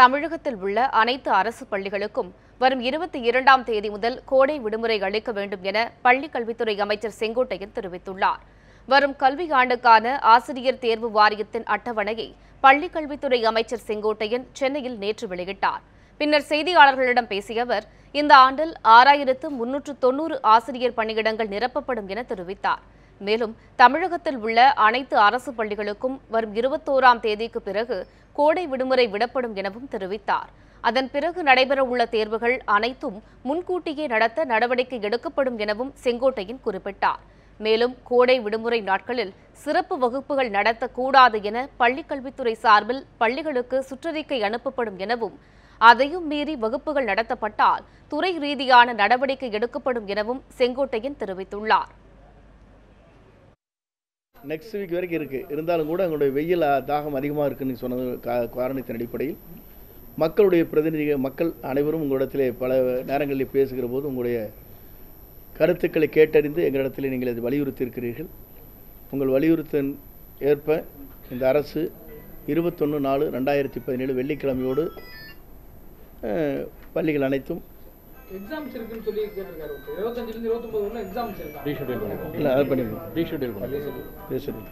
தமிழகத்தில் உள்ள அனைத்து அரசு பள்ளிகளுக்கும் வரும் இருபத்தி இரண்டாம் தேதி முதல் கோடை விடுமுறை அளிக்க வேண்டும் என பள்ளிக் கல்வித்துறை அமைச்சர் செங்கோட்டையன் தெரிவித்துள்ளார். வரும் கல்வி ஆண்டுக்கான ஆசிரியர் தேர்வு வாரியத்தின் அட்டவணையை பள்ளிக் கல்வித்துறை அமைச்சர் செங்கோட்டையன் சென்னையில் நேற்று வெளியிட்டார். பின்னர் செய்தியாளர்களிடம் பேசிய அவர் இந்த ஆண்டில் ஆறாயிரத்து முன்னூற்று தொன்னூறு ஆசிரியர் பணியிடங்கள் நிரப்பப்படும் என தெரிவித்தார். மேலும் தமிழகத்தில் உள்ள அனைத்து அரசு பள்ளிகளுக்கும் வரும் இருபத்தோராம் தேதிக்கு பிறகு கோடை விடுமுறை விடப்படும் எனவும் தெரிவித்தார். அதன் பிறகு நடைபெறவுள்ள தேர்வுகள் அனைத்தும் முன்கூட்டியே நடத்த நடவடிக்கை எடுக்கப்படும் எனவும் செங்கோட்டையன் குறிப்பிட்டார். மேலும் கோடை விடுமுறை நாட்களில் சிறப்பு வகுப்புகள் நடத்தக்கூடாது என பள்ளிக்கல்வித்துறை சார்பில் பள்ளிகளுக்கு சுற்றறிக்கை அனுப்பப்படும் எனவும் அதையும் மீறி வகுப்புகள் நடத்தப்பட்டால் துறை ரீதியான நடவடிக்கை எடுக்கப்படும் எனவும் செங்கோட்டையன் தெரிவித்துள்ளார். நெக்ஸ்ட் வீக் வரைக்கும் இருக்குது இருந்தாலும் கூட அவங்களுடைய வெயில் தாகம் அதிகமாக இருக்குன்னு சொன்னது கா காரணத்தின் அடிப்படையில். மக்களுடைய பிரதிநிதிகள் மக்கள் அனைவரும் உங்களிடத்திலே பல நேரங்களில் பேசுகிற போது உங்களுடைய கருத்துக்களை கேட்டறிந்து எங்களிடத்தில் நீங்கள் அதை வலியுறுத்தியிருக்கிறீர்கள். உங்கள் வலியுறுத்தின் ஏற்ப இந்த அரசு இருபத்தொன்று நாலு ரெண்டாயிரத்தி பதினேழு வெள்ளிக்கிழமையோடு பள்ளிகள் அனைத்தும் எக்ஸாம்ஸ் இருக்குன்னு சொல்லி கேட்டிருக்காரு. இருபத்தஞ்சுல இருந்து இருபத்தொன்பது வரலாம் எக்ஸாம்ஸ் இருக்கா ரீஷெடியூல் பண்ணிடுவோம் இல்லை அதை பண்ணிடுவோம் ரீஷெடியூல் பண்ணிடுவோம் பேசுகிறேன்